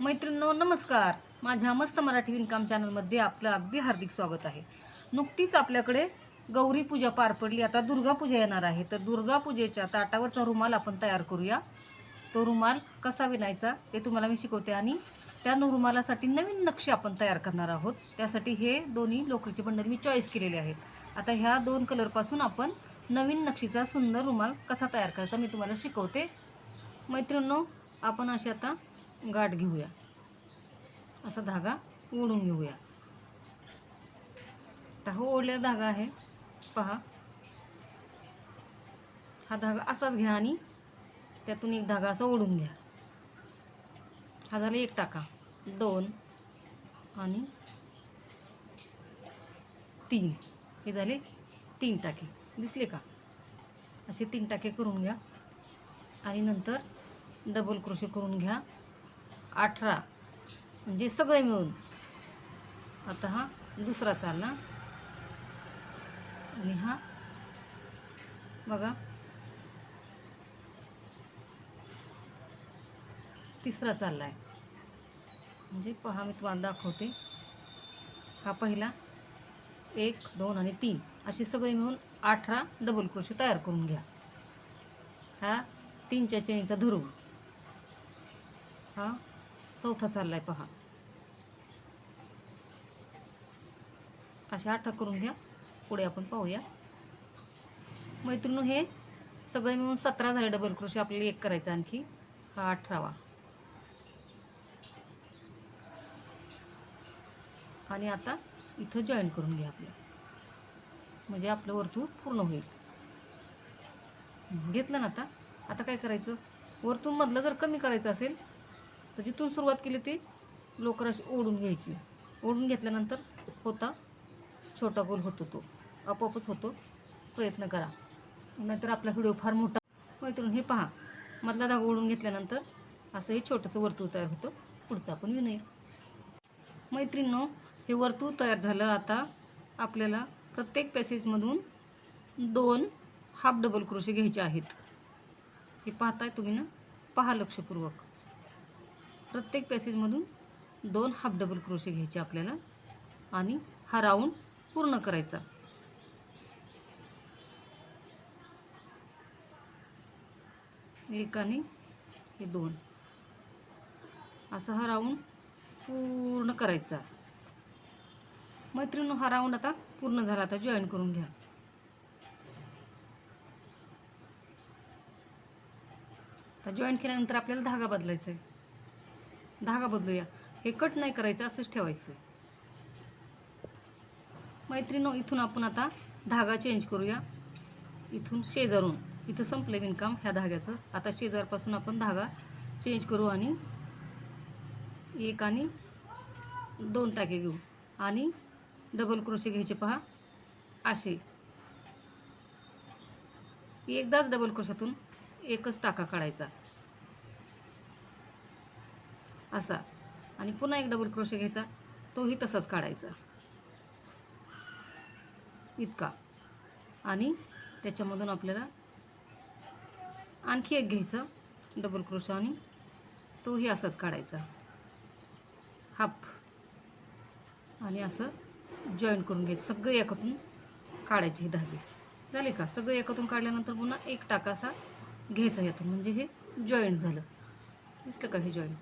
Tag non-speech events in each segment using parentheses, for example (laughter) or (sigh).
मैत्रिणींनो नमस्कार. माझ्या मस्त मराठी विणकाम चॅनलमध्ये आपलं अगदी हार्दिक स्वागत आहे. नुकतीच आपल्याकडे गौरी पूजा पार पडली. आता दुर्गा पूजा येणार आहे. तर दुर्गा पूजेच्या ताटावरचा रुमाल आपण तयार करूया. तो रुमाल कसा विणायचा ते तुम्हाला मी शिकवते आणि त्या न- रुमालासाठी नवीन नक्षी आपण तयार करणार आहोत. त्यासाठी हे दोन्ही लोकरीचे बंडल मी चॉईस केलेले आहेत. आता ह्या दोन कलरपासून आपण नवीन नक्षीचा सुंदर रुमाल कसा तयार करायचा मी तुम्हाला शिकवते. मैत्रिणींनो आपण अशी आता गाठ घेऊया. असा धागा ओढून घेऊया. आता हा ओढलेला धागा आहे. पहा. हा धागा असाच घ्या आणि त्यातून एक धागा असा ओढून घ्या. हा झाला एक टाका. दोन आणि तीन. हे झाले तीन टाके. दिसले का? असे तीन टाके करून घ्या. आणि नंतर डबल क्रोशे करून घ्या. अठरा. म्हणजे सगळे मिळून. आता हा दुसरा चालला. आणि हा बघा. तिसरा चालला आहे म्हणजे पहा मी तुम्हाला दाखवते. हा पहिला. एक दोन आणि तीन. असे सगळे मिळून अठरा डबल क्रोशे तयार करून घ्या. हा तीनच्या चेनचा धरून हा चौथा चाललाय पहा. अशा आठा करून घ्या. पुढे आपण पाहूया. मैत्रिणी हे सगळे मिळून सतरा झाले डबल क्रोशे आपल्याला एक करायचा आणखी. हा अठरावा. आणि आता इथं जॉईन करून घ्या आपलं. म्हणजे आपलं वर्तुळ पूर्ण होईल. घेतलं ना आता? आता काय करायचं? वरतून मधलं जर कमी करायचं असेल तर जिथून सुरुवात केली ती लोकर अशी ओढून घ्यायची. ओढून घेतल्यानंतर होता छोटा गोल होतो तो. आपोआपच होतो. प्रयत्न करा. नाहीतर आपला व्हिडिओ फार मोठा. मैत्रीण हे पहा. मधला धागा ओढून घेतल्यानंतर असं हे छोटंसं वर्तुळ तयार होतं. पुढचं आपण विनय मैत्रिणींनो हे वर्तुळ तयार झालं. आता आपल्याला प्रत्येक पॅसेजमधून दोन हाफ डबल क्रोशे घ्यायचे आहेत. हे पाहताय तुम्ही ना? पहा लक्षपूर्वक. प्रत्येक पॅसेजमधून दोन हाफ डबल क्रोशे घ्यायचे आपल्याला आणि हा राऊंड पूर्ण करायचा. एक आणि हे दोन. असा हा राऊंड पूर्ण करायचा. मैत्रिणी हा राऊंड आता पूर्ण झाला. आता जॉईन करून घ्या. आता जॉईन केल्यानंतर आपल्याला धागा बदलायचा आहे. धागा बदलूया. हे कट नाही करायचं असंच ठेवायचं मैत्रिणो इथून आपण आता धागा चेंज करूया. इथून शेजारून. इथं संपलं विणकाम ह्या धाग्याचं. आता शेजारपासून आपण धागा चेंज करू आणि एक आणि दोन टाके घेऊ. आणि डबल क्रोशे घ्यायचे पहा. असे. एकदाच डबल क्रोशातून एकच टाका काढायचा. असा. आणि पुन्हा एक डबल क्रोशे घ्यायचा. तोही तसाच काढायचा. इतका. आणि त्याच्यामधून आपल्याला आणखी एक घ्यायचा. डबल क्रोशा आणि तोही असाच काढायचा. हाफ. आणि असं जॉईन करून घ्यायचं सगळे एकातून काढायचे हे धागे. झाले का? सगळे एकातून काढल्यानंतर पुन्हा एक टाका असा घ्यायचा यातून. म्हणजे हे जॉईंट झालं. दिसलं का हे जॉईंट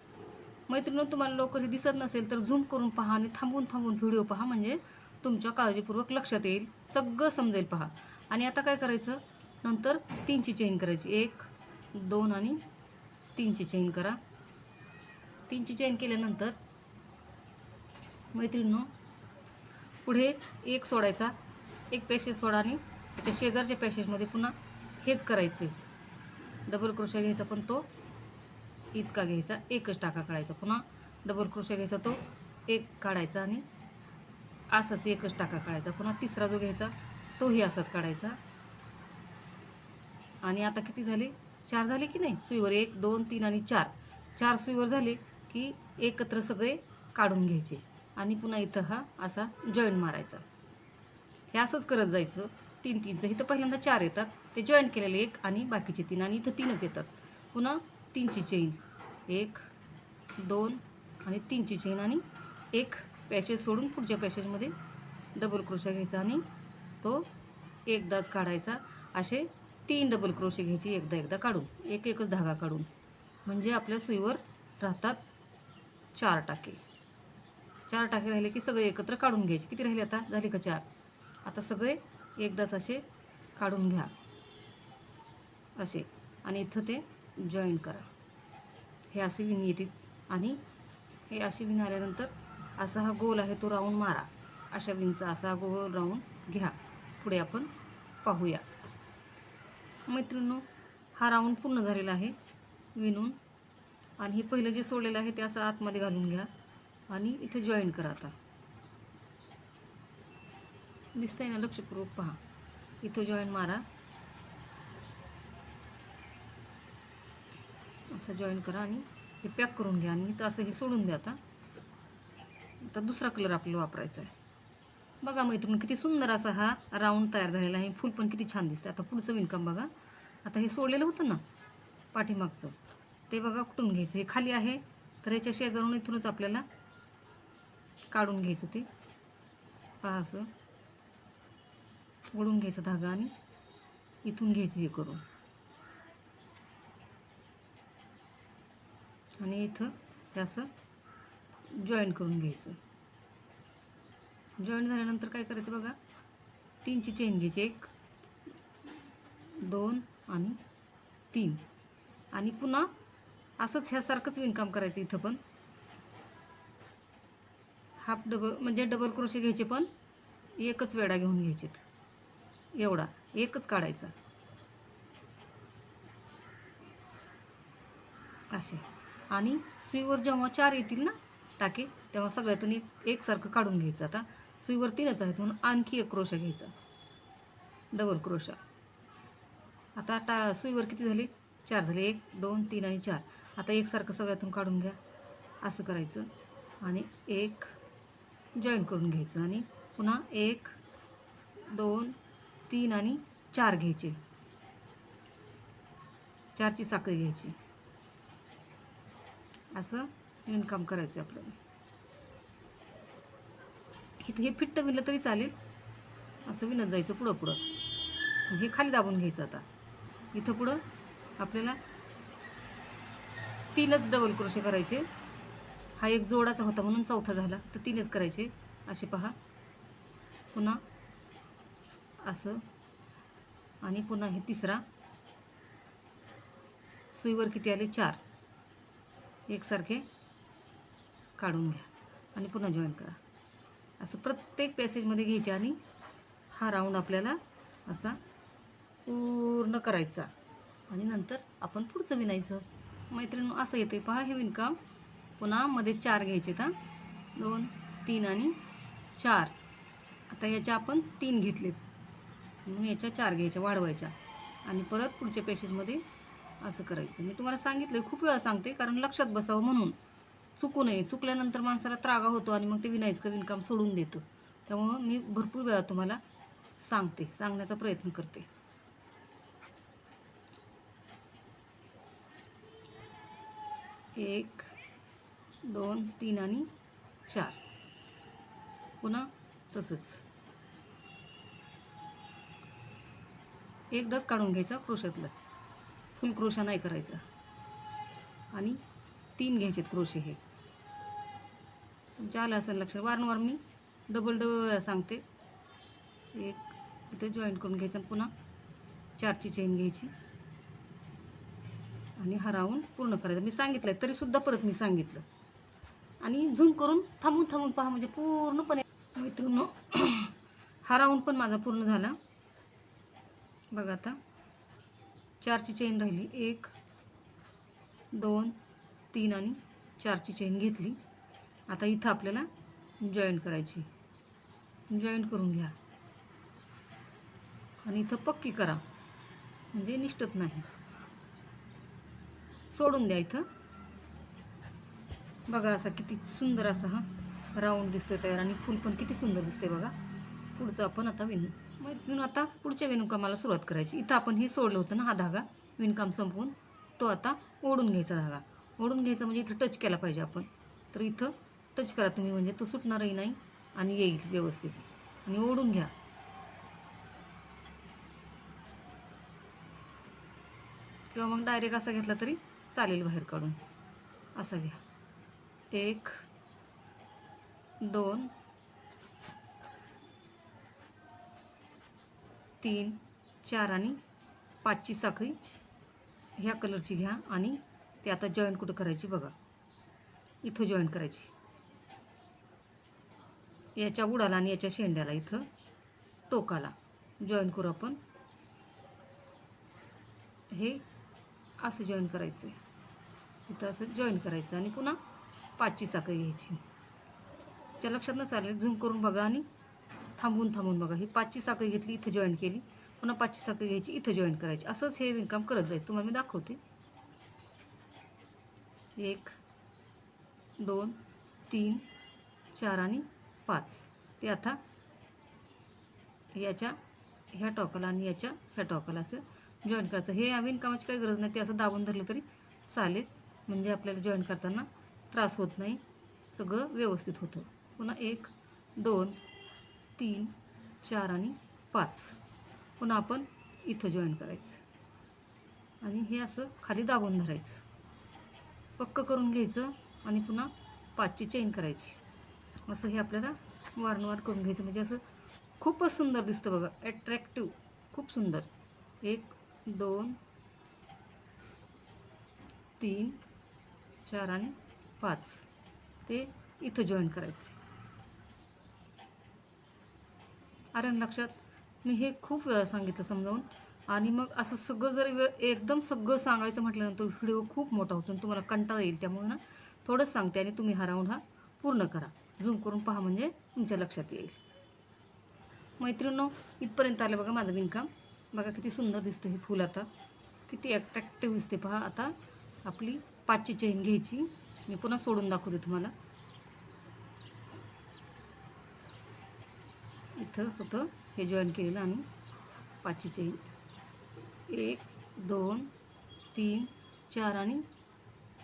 मैत्रिणी तुम्हाला लवकर हे दिसत नसेल तर झूम करून पहा आणि थांबून थांबून व्हिडिओ पहा. म्हणजे तुमच्या काळजीपूर्वक लक्षात येईल. सगळं समजेल पहा. आणि आता काय करायचं? नंतर तीनची चेन करायची. एक दोन आणि तीनची चेन करा. तीनची चेन केल्यानंतर मैत्रिणींनो पुढे एक सोडायचा. एक पॅसेज सोडा आणि त्याच्या शेजारच्या पॅसेजमध्ये पुन्हा हेच करायचे. डबल क्रोशा घ्यायचा पण तो. इतका घ्यायचा एकच टाका काढायचा. पुन्हा डबल क्रोशा घ्यायचा तो एक काढायचा आणि असाच एकच टाका काढायचा. पुन्हा तिसरा जो घ्यायचा तोही असाच काढायचा. आणि आता किती झाले? चार झाले की नाही? सुईवर एक दोन तीन आणि चार. चार सुईवर झाले की एकत्र सगळे काढून घ्यायचे. आणि पुन्हा इथं हा असा जॉईंट मारायचा. हे असंच करत जायचं. तीन तीनचं. इथं पहिल्यांदा चार येतात. ते जॉईंट केलेले एक आणि बाकीचे तीन. आणि इथं तीनच येतात. पुन्हा तीनची चेन एक दोन आणि तीनची चेन आणि एक पॅसेज सोडून पुढच्या पॅसेजमध्ये डबल क्रोशा घ्यायचा आणि तो एकदाच काढायचा. असे तीन डबल क्रोशे घ्यायची एकदा एकदा काढून. एक एकच धागा काढून. म्हणजे आपल्या सुईवर राहतात चार टाके. चार टाके राहिले की सगळे एकत्र काढून घ्यायचे. किती राहिले आता? झाले का चार? आता सगळे एकदाच असे काढून घ्या. असे. आणि इथं ते जॉईन करा. हे असे विण येतील. आणि हे असे विण आल्यानंतर असा हा गोल आहे तो राऊंड मारा. अशा विणचा असा गोल राऊंड घ्या. पुढे आपण पाहूया. मैत्रिणींनो हा राऊंड पूर्ण झालेला आहे विणून आणि हे पहिलं जे सोडलेलं आहे ते असं आतमध्ये घालून घ्या. आणि इथे जॉईन करा आता. दिसतंय ना? लक्षपूर्वक पहा. इथं जॉईन मारा. असं जॉईन करा आणि हे पॅक करून घ्या आणि इथं असं हे सोडून द्या आता. तर दुसरा कलर आपल्याला वापरायचा आहे. बघा मैत्रीण किती सुंदर असा हा राऊंड तयार झालेला आहे फूल पण किती छान दिसते आता पुढचं विणकाम बघा. आता हे सोडलेलं होतं ना पाठीमागचं. ते बघा कुठून घ्यायचं? हे खाली आहे. तर याच्या शेजारून इथूनच आपल्याला काढून घ्यायचं ते. पहा असं. ओढून घ्यायचं धागा आणि इथून घ्यायचं हे करून. आणि इथं हे असं जॉईन करून घ्यायचं. जॉईन झाल्यानंतर काय करायचं बघा? तीनची चेन घ्यायची. एक दोन आणि तीन. आणि पुन्हा असंच ह्यासारखंच विणकाम करायचं इथं पण. हाफ डबल म्हणजे डबल क्रोशे घ्यायचे पण एकच वेडा घेऊन घ्यायचेत. एवढा. एकच काढायचा. असे. आणि सुईवर जेव्हा चार येतील ना टाके तेव्हा सगळ्यातून एक एकसारखं काढून घ्यायचं. आता सुईवर तीनच आहेत म्हणून आणखी एक क्रोशा घ्यायचा. डबल क्रोशा. आता टा सुईवर किती झाले? चार झाले. एक दोन तीन आणि चार. आता एकसारखं सगळ्यातून काढून घ्या. असं करायचं. आणि एक जॉईन करून घ्यायचं. आणि पुन्हा एक दोन तीन आणि चार घ्यायचे. चारची साखळी घ्यायची. असं विणकाम करायचं आहे आपल्याला. इथं हे फिट्ट विणलं तरी चालेल. असं विणत जायचं पुढं पुढं. हे खाली दाबून घ्यायचं आता. इथं पुढं आपल्याला तीनच डबल क्रोशे करायचे. हा एक जोडाचा होता म्हणून चौथा झाला. तर तीनच करायचे. असे पहा. पुन्हा असं. आणि पुन्हा हे तिसरा. सुईवर किती आले? चार. एकसारखे काढून घ्या आणि पुन्हा जॉईन करा. असं प्रत्येक पॅसेजमध्ये घ्यायचे आणि हा राऊंड आपल्याला असा पूर्ण करायचा. आणि नंतर आपण पुढचं विणायचं. मैत्रिणी असं येते पहा हे विणकाम पुन्हा मध्ये चार घ्यायचे का दोन तीन आणि चार. आता याच्या आपण तीन घेतलेत. म्हणून याच्या चार घ्यायच्या वाढवायच्या. आणि परत पुढच्या पॅसेजमध्ये असं करायचं. मी तुम्हाला सांगितलं खूप वेळा सांगते कारण लक्षात बसावं म्हणून. चुकू नये चुकल्यानंतर माणसाला त्रागा होतो आणि मग ते विनायचं विणकाम सोडून देतो. त्यामुळं मी भरपूर वेळा तुम्हाला सांगते सांगण्याचा प्रयत्न करते. एक दोन तीन आणि चार. पुन्हा तसंच. एकदाच काढून घ्यायचा क्रोशातलं. फुल क्रोशा नाही करायचा. आणि तीन घ्यायचे क्रोशे हे. तुमच्या आलं असेल लक्षात. वारंवार मी डबल डबल सांगते. एक इथे जॉईन करून घ्यायचं आणि पुन्हा चारची चेन घ्यायची. आणि हरावून पूर्ण करायचं. मी सांगितलं तरीसुद्धा परत मी सांगितलं. आणि झूम करून थांबून थांबून पहा म्हणजे पूर्णपणे. मित्रांनो (clears throat) हरावून पण माझा पूर्ण झाला. बघा आता. चारची चेन राहिली. एक दोन तीन आणि चारची चेन घेतली. आता इथं आपल्याला जॉईन करायची. जॉईन करून घ्या. आणि इथं पक्की करा. म्हणजे निष्ठत नाही. सोडून द्या इथं. बघा असा किती सुंदर असा हा राऊंड दिसतोय तयार. आणि फूल पण किती सुंदर दिसते बघा. पुढचं आपण आता विणू मग इथून आता पुढच्या विणकामाला सुरुवात करायची. इथं आपण हे सोडलं होतं ना हा धागा. विणकाम संपवून तो आता ओढून घ्यायचा धागा. ओढून घ्यायचा म्हणजे इथं टच केला पाहिजे आपण. तर इथं टच करा तुम्ही म्हणजे तो सुटणारही नाही आणि येईल व्यवस्थित. आणि ओढून घ्या. किंवा मग डायरेक्ट असा घेतला तरी चालेल बाहेर काढून. असा घ्या. एक दोन तीन चार आणि पाचची साखळी. ह्या कलरची घ्या आणि ते आता जॉईंट कुठं करायची बघा. इथं जॉईंट करायची. याच्या बुडाला आणि याच्या शेंड्याला इथं टोकाला. जॉईंट करू आपण. हे असं जॉईन करायचं. आहे इथं असं जॉईन करायचं आणि पुन्हा पाचची साखळी घ्यायची. त्या लक्षात नसाले झूम करून बघा आणि थांबून थांबून बघा. ही पाचची साखळी घेतली इथं जॉईन केली. पुन्हा पाचची साखळी घ्यायची इथं जॉईन करायची. असंच हे विणकाम करत जायचं. तुम्हाला मी दाखवते. एक दोन तीन चार आणि पाच. ते आता याच्या ह्या टॉकला आणि याच्या ह्या टॉकला असं जॉईन करायचं. हे विणकामाची काही गरज नाही. ते असं दाबून धरलं तरी चालेल. म्हणजे आपल्याला जॉईन करताना त्रास होत नाही. सगळं व्यवस्थित होतं. पुन्हा एक दोन तीन चार आणि पाच. पुन्हा आपण इथं जॉईन करायचं. आणि हे असं खाली दाबून धरायचं. पक्क करून घ्यायचं आणि पुन्हा पाचची चेन करायची. असं हे आपल्याला वारंवार करून घ्यायचं. म्हणजे असं खूपच सुंदर दिसतं बघा. ॲट्रॅक्टिव्ह खूप सुंदर. एक दोन तीन चार आणि पाच. ते इथं जॉईन करायचं. अरे लक्षात मी हे खूप वेळा सांगितलं समजावून. आणि मग असं सगळं जर वे एकदम सगळं सांगायचं म्हटल्यानंतर व्हिडिओ खूप मोठा होतो आणि तुम्हाला कंटाळा येईल. त्यामुळे ना थोडंच सांगते आणि तुम्ही हा राऊंड हा पूर्ण करा. झूम करून पहा म्हणजे तुमच्या लक्षात येईल. मैत्रिणो इथपर्यंत आलं बघा माझं विणकाम बघा किती सुंदर दिसतं हे फूल आता. किती ॲट्रॅक्टिव्ह दिसते पहा आता आपली पाचची चेन घ्यायची. मी पुन्हा सोडून दाखवते तुम्हाला. इथं होतं. हे जॉईन केलेलं आणि पाचची चेन एक दोन तीन चार आणि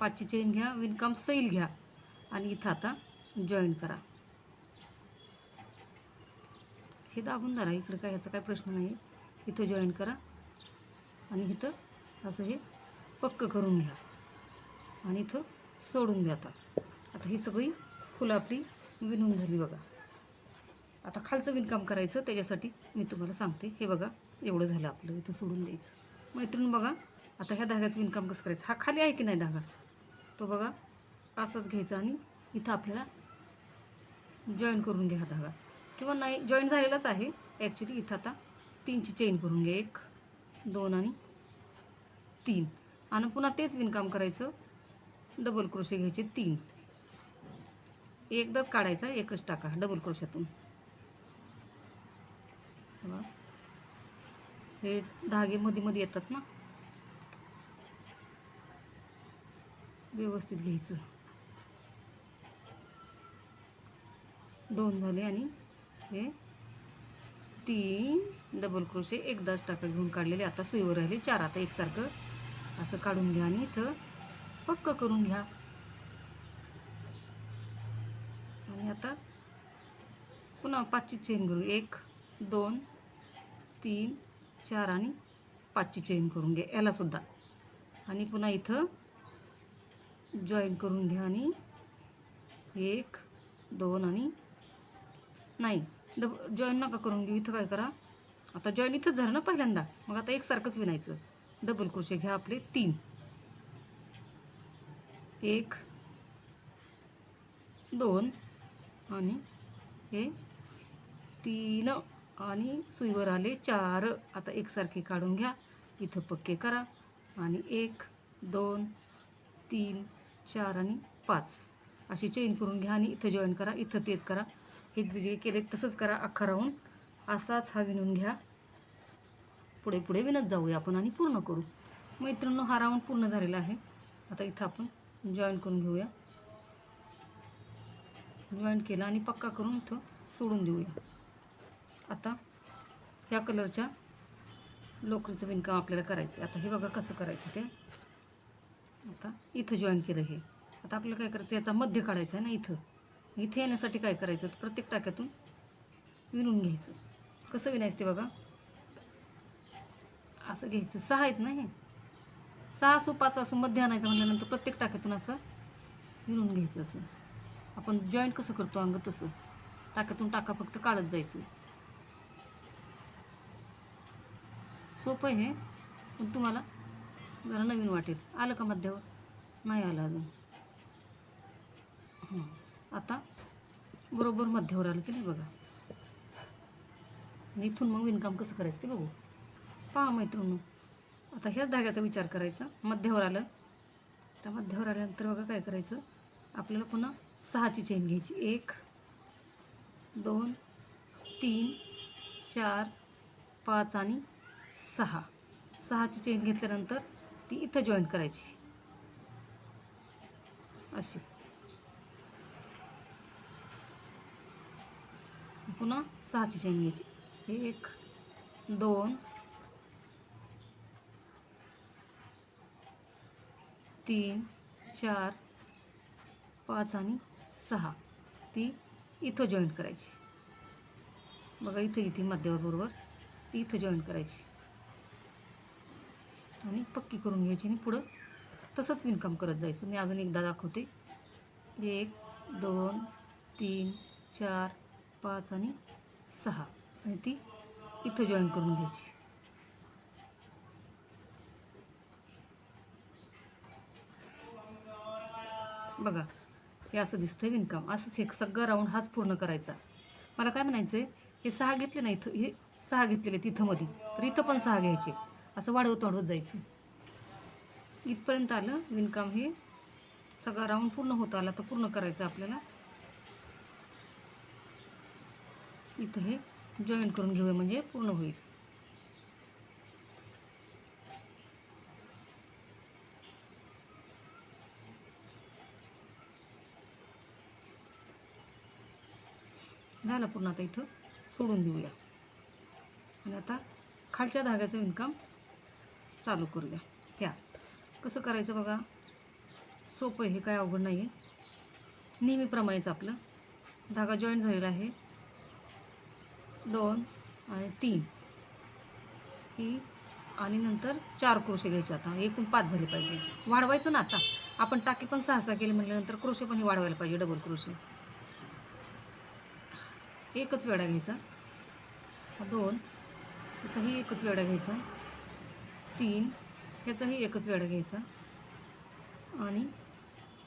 पाचची चेन घ्या. विणकाम सैल घ्या. आणि इथं आता जॉईन करा. हे दाबून धरा. इकडे काय ह्याचा काय प्रश्न नाही. इथं जॉईन करा. आणि इथं असं हे पक्क करून घ्या. आणि इथं सोडून द्या आता. आता ही सगळी फुलं आपली विणून झाली बघा. आता खालचं विणकाम करायचं त्याच्यासाठी मी तुम्हाला सांगते. हे बघा एवढं झालं आपलं इथं सोडून द्यायचं. मैत्रीण बघा आता ह्या धाग्याचं विणकाम कसं करायचं? हा खाली आहे की नाही धागा? तो बघा असंच घ्यायचा आणि इथं आपल्याला जॉईन करून घ्या हा धागा. किंवा नाही जॉईन झालेलाच आहे. ॲक्च्युली इथं आता तीनची चेन करून घ्या. एक दोन आणि तीन. आणि पुन्हा तेच विणकाम करायचं. डबल क्रोशे घ्यायचे तीन. एकदाच काढायचा एकच टाका डबल क्रोशातून बघा. हे धागे मध्ये मध्ये येतात ना? व्यवस्थित घ्यायचं. दोन झाले आणि हे तीन डबल क्रोशे एकदाच टाका घेऊन काढलेले. आता सुईवर राहिले चार. आता एकसारखं असं काढून घ्या आणि इथं पक्क करून घ्या. आणि आता पुन्हा पाचची चेन करू. एक दोन तीन चार आणि पाचची चेन करून घ्या. यालासुद्धा आणि पुन्हा इथं जॉईन करून घ्या आणि एक दोन आणि नाही डब जॉईन नका करून घेऊ. इथं काय करा. आता जॉईन इथंच झालं ना पहिल्यांदा. मग आता एकसारखंच विणायचं डबल क्रोशे घ्या आपले तीन. एक दोन आणि हे तीन. आणि सुईवर आले चार. आता एकसारखे काढून घ्या. इथं पक्के करा. आणि एक दोन तीन चार आणि पाच. अशी चेन करून घ्या आणि इथं जॉईन करा. इथं तेच करा. हे जे केले तसंच करा अख्खा राहून असाच हा विणून घ्या. पुढे पुढे विणत जाऊया आपण आणि पूर्ण करू. मैत्रिणी हा राऊंड पूर्ण झालेला आहे. आता इथं आपण जॉईन करून घेऊया. जॉईन केला आणि पक्का करून इथं सोडून देऊया. आता ह्या कलरच्या लोकरीचं विणकाम आपल्याला करायचं आहे आता हे बघा कसं करायचं ते. आता इथं जॉईन केलं हे. आता आपल्याला काय करायचं? याचा मध्य काढायचा आहे ना इथं. इथे येण्यासाठी काय करायचं? प्रत्येक टाक्यातून विणून घ्यायचं. कसं विणायचं ते बघा. असं घ्यायचं. सहा आहेत ना हे. सहा असो पाच असो मध्ये आणायचं म्हणल्यानंतर प्रत्येक टाक्यातून असं विणून घ्यायचं असं. आपण जॉईंट कसं करतो अंग तसं? टाक्यातून टाका फक्त काढत जायचं. सोपं आहे हे. पण तुम्हाला जरा नवीन वाटेल. आलं का मध्यावर? नाही आलं अजून. आता बरोबर मध्यावर आलं की नाही बघा. इथून मग विणकाम कसं करायचं ते बघू. पहा मैत्रिणी आता ह्याच धाग्याचा विचार करायचा. मध्यावर आलं. त्या मध्यावर आल्यानंतर बघा काय करायचं? आपल्याला पुन्हा सहाची चेन घ्यायची. एक दोन तीन चार पाच आणि सहा. सहाची चेन घेतल्यानंतर ती इथं जॉईंट करायची. अशी. पुन्हा सहाची चेन घ्यायची. एक दोन तीन चार पाच आणि सहा. ती इथं जॉईंट करायची. बघा इथं इथे मध्यावर बरोबर? ती इथं जॉईंट करायची. आणि पक्की करून घ्यायची आणि पुढं तसंच विणकाम करत जायचं. मी अजून एकदा दाखवते. एक दोन तीन चार पाच आणि सहा. आणि ती इथं जॉईन करून घ्यायची. बघा हे असं दिसतंय विणकाम. असंच हे सगळं राऊंड हाच पूर्ण करायचा. मला काय म्हणायचं आहे हे सहा घेतले ना इथं हे सहा घेतलेले तिथं मध्ये तर इथं पण सहा घ्यायचे. असं वाढवत वाढवत जायचं. इथपर्यंत आलं विणकाम हे. सगळा राऊंड पूर्ण होत आला तर पूर्ण करायचं आपल्याला. इथं हे जॉईन करून घेऊया म्हणजे पूर्ण होईल. झालं पूर्ण आता इथं सोडून देऊया. आणि आता खालच्या धाग्याचं विणकाम. चालू करूया. ह्या कसं करायचं बघा? सोपं आहे हे काय अवघड नाही आहे नेहमीप्रमाणेच आपलं. धागा जॉईंट झालेला आहे. दोन आणि तीन. ही आणि नंतर चार क्रोशे घ्यायचे आता. एकूण पाच झाले पाहिजे. वाढवायचं ना आता. आपण टाके पण सहा सहा केले म्हटल्यानंतर क्रोशे पण हे वाढवायला पाहिजे. डबल क्रोशे एकच वेडा घ्यायचा. दोन. दोन ही एकच वेडा घ्यायचा. तीन ह्याचाही एकच वेळा घ्यायचा. आणि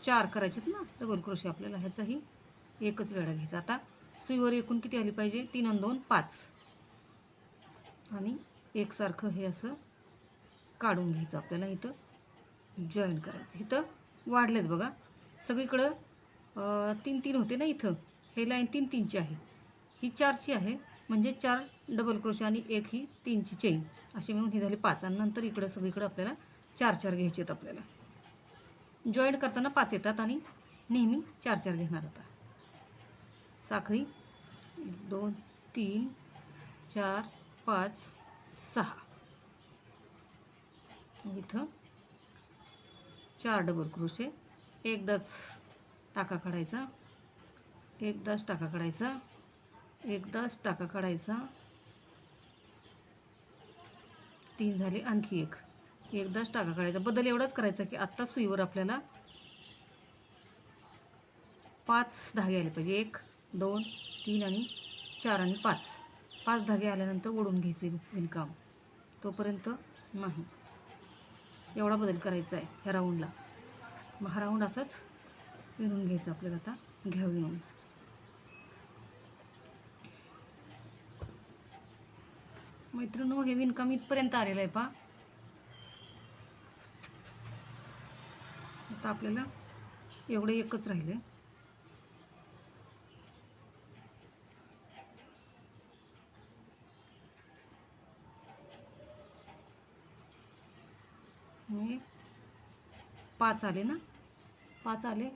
चार करायचेत ना डबल क्रोशी आपल्याला ह्याचाही एकच वेळा घ्यायचा. आता सुईवर एकूण किती आली पाहिजे? तीन आणि दोन पाच. आणि एकसारखं हे असं काढून घ्यायचं आपल्याला इथं. जॉईन करायचं. इथं वाढलेत बघा. सगळीकडं तीन तीन होते ना इथं. हे लाईन तीन तीनची आहे. ही चारची आहे. म्हणजे चार डबल क्रोशे आणि एक ही तीनची चेन अशी मिळून ही झाली पाच. आणि नंतर इकडं सगळीकडं आपल्याला चार चार घ्यायचे आहेत आपल्याला. जॉईंट करताना पाच येतात आणि नेहमी चार चार घेणार आता. साखळी. दोन तीन चार पाच सहा. इथं चार डबल क्रोशे एकदाच टाका काढायचा. एकदाच टाका काढायचा. एकदाच टाका काढायचा. तीन झाले आणखी एक. एकदाच टाका काढायचा. बदल एवढाच करायचा की आत्ता सुईवर आपल्याला पाच धागे आले पाहिजे. एक दोन तीन आणि चार आणि पाच. पाच धागे आल्यानंतर ओढून घ्यायचे विणकाम. तोपर्यंत नाही. एवढा बदल करायचा आहे ह्या राऊंडला मग हा राऊंड असाच विणून घ्यायचा आपल्याला आता. घ्या येऊन मैत्रिणो हे विणकाम इथपर्यंत आलेलं आहे पा आता आपल्याला एवढं एकच राहिले हे पाच आले ना? पाच आले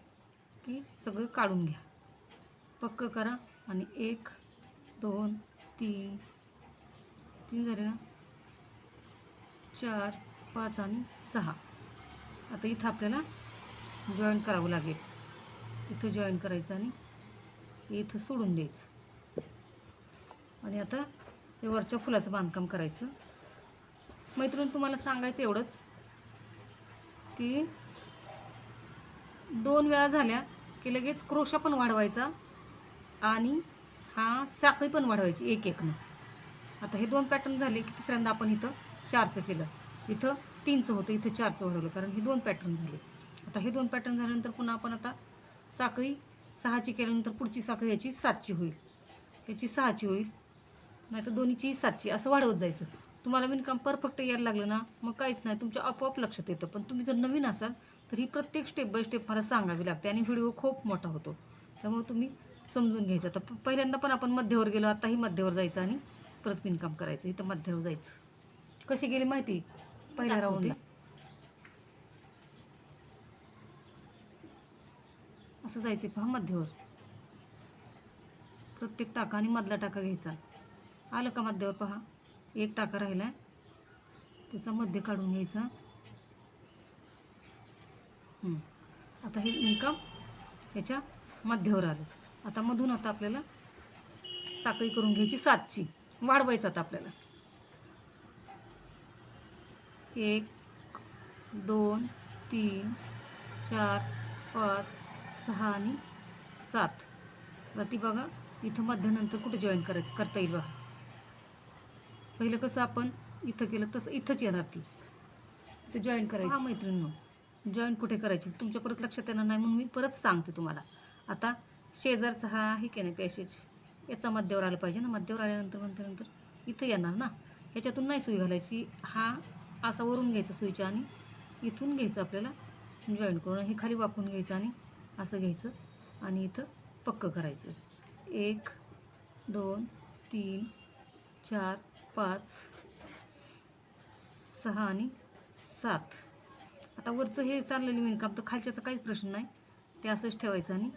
की सगळं काढून घ्या. पक्क करा आणि एक दोन तीन झाले ना? चार पाच आणि सहा. आता इथं आपल्याला जॉईन करावं लागेल. इथं जॉईन करायचं आणि इथं सोडून द्यायचं. आणि आता हे वरच्या फुलाचं बांधकाम करायचं. मैत्रीण तुम्हाला सांगायचं एवढंच की दोन वेळा झाल्या की लगेच क्रोशा पण वाढवायचा आणि हा साखळी पण वाढवायची एक एकनं आता हे दोन पॅटर्न झाले की तिसऱ्यांदा आपण इथं चारचं केलं. इथं तीनचं होतं इथं चारचं वाढवलं कारण हे दोन पॅटर्न झाले. आता हे दोन पॅटर्न झाल्यानंतर पुन्हा आपण आता साखळी सहाची केल्यानंतर पुढची साखळी याची सातची होईल. याची सहाची होईल. नाही तर दोन्हीची सातची असं वाढवत जायचं. तुम्हाला विणकाम परफेक्ट यायला लागलं ना मग काहीच नाही तुमच्या आपोआप लक्षात येतं. पण तुम्ही जर नवीन असाल तर ही प्रत्येक स्टेप बाय स्टेप मला सांगावी लागते आणि व्हिडिओ खूप मोठा होतो. त्यामुळे तुम्ही समजून घ्यायचं. आता प- पहिल्यांदा पण आपण मध्यावर गेलो आताही मध्यावर जायचं आणि परत विणकाम करायचं इथं मध्यावर जायचं. कशी गेली माहिती? पहिल्या राऊंडला असं जायचं पहा मध्यावर. प्रत्येक टाका आणि मधला टाका घ्यायचा. आलं का मध्यावर पहा? एक टाका राहिला त्याचा मध्य काढून घ्यायचा. आता हे विणकाम याच्या मध्यावर आलं. आता मधून आता आपल्याला साखळी करून घ्यायची सातची. वाढवायचं आता आपल्याला. एक दोन तीन चार पाच सहा आणि सात. ती बघा इथं मध्यानंतर कुठे जॉईन करायचं करता येईल बघा. पहिलं कसं आपण इथं केलं तसं इथंच येणार ती. इथं जॉईन करायची. हा मैत्रिणींनो. जॉईन कुठे करायची तुमच्या परत लक्षात येणार नाही म्हणून मी परत सांगते तुम्हाला. आता शेजारचा हा आहे की नाही पॅसेज याचा मध्यावर आलं पाहिजे ना. मध्यावर आल्यानंतर नंतर नंतर इथं येणार ना. ह्याच्यातून नाही सुई घालायची. हा असा वरून घ्यायचा सुईच्या आणि इथून घ्यायचं आपल्याला. जॉईंट करून हे खाली वाकून घ्यायचं आणि असं घ्यायचं आणि इथं पक्कं करायचं. एक दोन तीन चार पाच सहा आणि सात. आता वरचं हे चाललेलं विणकाम तर खालच्याचा काहीच प्रश्न नाही. ते असंच ठेवायचं आणि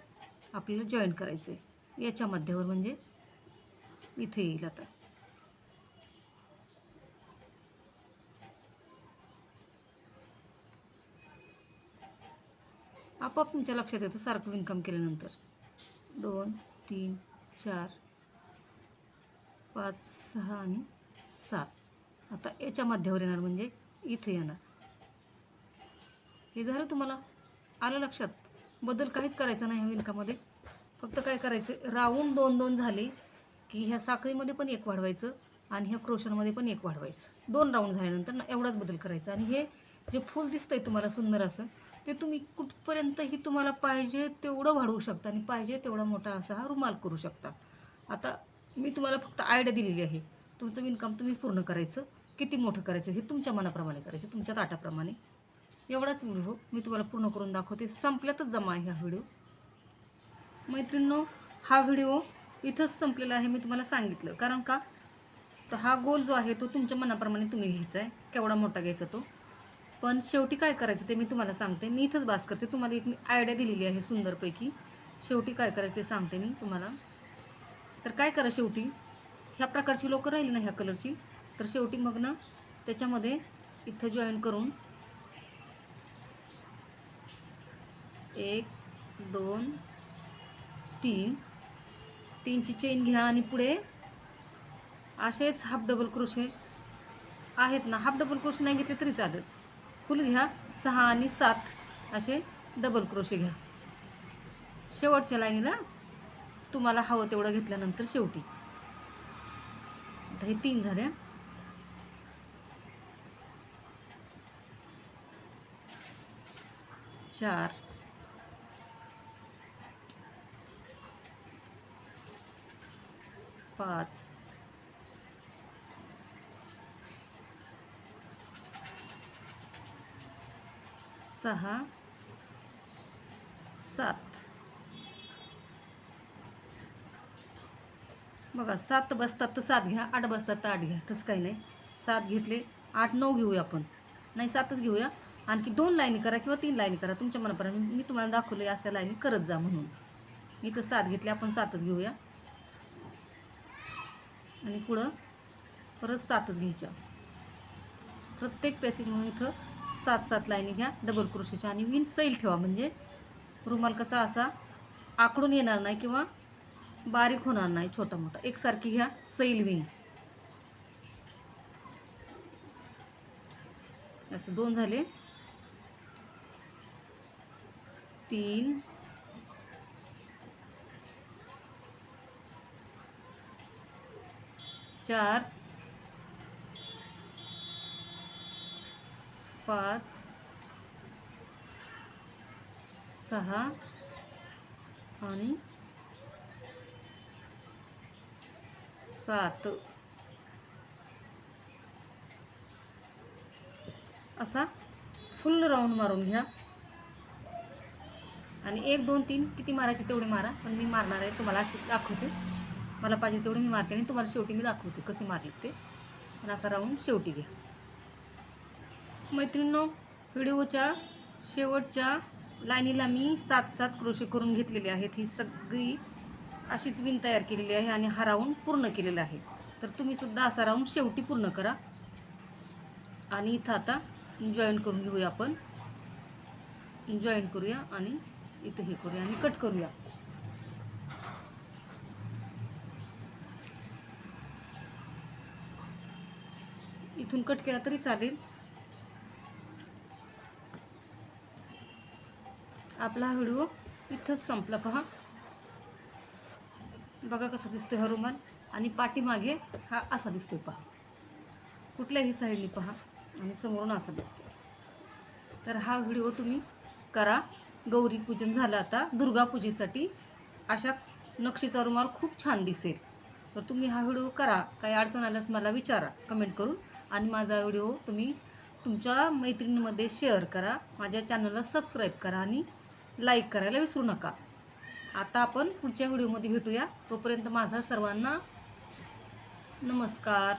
आपल्याला जॉईन करायचं आहे याच्या मध्यावर म्हणजे इथे येईल आता. आपोआप तुमच्या लक्षात येतं सारखं विणकाम केल्यानंतर. दोन तीन चार पाच सहा आणि सात. आता याच्या मध्यावर येणार म्हणजे इथे येणार. हे झालं तुम्हाला? आलं लक्षात? बदल काहीच करायचा नाही ह्या विणकामध्ये. फक्त काय करायचं राऊंड दोन दोन झाले की ह्या साखळीमध्ये पण एक वाढवायचं आणि ह्या क्रोशनमध्ये पण एक वाढवायचं. दोन राऊंड झाल्यानंतर ना एवढाच बदल करायचा. आणि हे जे फूल आहे तुम्हाला सुंदर असं ते तुम्ही कुठपर्यंतही तुम्हाला पाहिजे तेवढं वाढवू शकता आणि पाहिजे तेवढा मोठा असा हा रुमाल करू शकता. आता मी तुम्हाला फक्त आयडिया दिलेली आहे. तुमचं विणकाम तुम्ही पूर्ण करायचं. किती मोठं करायचं हे तुमच्या मनाप्रमाणे करायचं तुमच्या ताटाप्रमाणे. एवढाच व्हिडिओ मी तुम्हाला पूर्ण करून दाखवते. संपल्यातच जमा आहे हा व्हिडिओ. मैत्रिणींनो हा व्हिडिओ इथंच संपलेला आहे मी तुम्हाला सांगितलं. कारण का? तर हा गोल जो आहे तो तुमच्या मनाप्रमाणे तुम्ही घ्यायचा आहे. केवढा मोठा घ्यायचा तो. पण शेवटी काय करायचं ते मी तुम्हाला सांगते. मी इथंच बास करते. तुम्हाला एक मी आयडिया दिलेली आहे सुंदरपैकी. शेवटी काय करायचं ते सांगते मी तुम्हाला. तर काय करा शेवटी? ह्या प्रकारची लोकं राहिली ना ह्या कलरची तर शेवटी मग ना त्याच्यामध्ये इथं जॉईन करून एक दोन तीन. तीनची चेन घ्या आणि पुढे असेच हाफ डबल क्रोशे आहेत ना. हाफ डबल क्रोशे नाही घेतले तरी चालेल. फुल घ्या. सहा आणि सात असे डबल क्रोशे घ्या. शेवटच्या लाईनीला तुम्हाला हवं तेवढं घेतल्यानंतर शेवटी. आता हे तीन झाल्या चार. पाच सहा सात बघा सात बसतात तर सात घ्या आठ बसतात तर आठ घ्या तसं काही नाही. सात घेतले आठ नऊ घेऊया आपण. नाही सातच घेऊया. आणखी दोन लाईनी करा किंवा तीन लाईनी करा तुमच्या मनापर्यंत मी तुम्हाला दाखवले अशा लाईनी करत जा म्हणून. मी तर सात घेतले आपण सातच घेऊया. आणि पुढं परत सातच घ्यायच्या. प्रत्येक पॅसेज म्हणून इथं सात सात लाईनी घ्या डबल क्रोशेच्या आणि विण सैल ठेवा. म्हणजे रुमाल कसा असा आकडून येणार नाही किंवा बारीक होणार नाही छोटा मोठा एकसारखी घ्या सैल विण असं दोन झाले. तीन चार पाच सहा आणि सात. असा फुल राऊंड मारून घ्या. आणि एक दोन तीन किती मारायचे तेवढे मारा पण मी मारणार आहे तुम्हाला अशी दाखवते. मला पाहिजे तेवढी मी मारते आणि तुम्हाला शेवटी मी दाखवते कसे मारले ते. पण असा राऊंड शेवटी घ्या. मैत्रिणींनो व्हिडिओच्या शेवटच्या लाईनीला मी सात सात क्रोशे करून घेतलेले आहेत. ही सगळी अशीच विण तयार केलेली आहे आणि हा राऊंड पूर्ण केलेला आहे. तर तुम्ही सुद्धा असा राऊंड शेवटी पूर्ण करा. आणि इथं आता जॉईन करून घेऊया आपण. जॉईन करूया आणि इथं हे करूया आणि कट करूया. इथून कट केला तरी चालेल. आपला हा व्हिडिओ इथंच संपला पहा. बघा कसा दिसतोय हा रुमाल. आणि पाठीमागे हा असा दिसतोय पहा. कुठल्याही साईडने पहा. आणि समोरून असा दिसतो तर हा व्हिडिओ तुम्ही करा. गौरी पूजन झालं आता. दुर्गा पूजेसाठी अशा नक्षीचा रुमाल खूप छान दिसेल. तर तुम्ही हा व्हिडिओ करा. काही अडचण आल्यास मला विचारा. कमेंट करून. आणि माझा व्हिडिओ तुम्ही तुमच्या मैत्रिणीमध्ये शेअर करा माझ्या चॅनलला सबस्क्राईब करा आणि लाईक करायला विसरू नका. आता आपण पुढच्या व्हिडिओमध्ये भेटूया. तोपर्यंत माझा सर्वांना नमस्कार.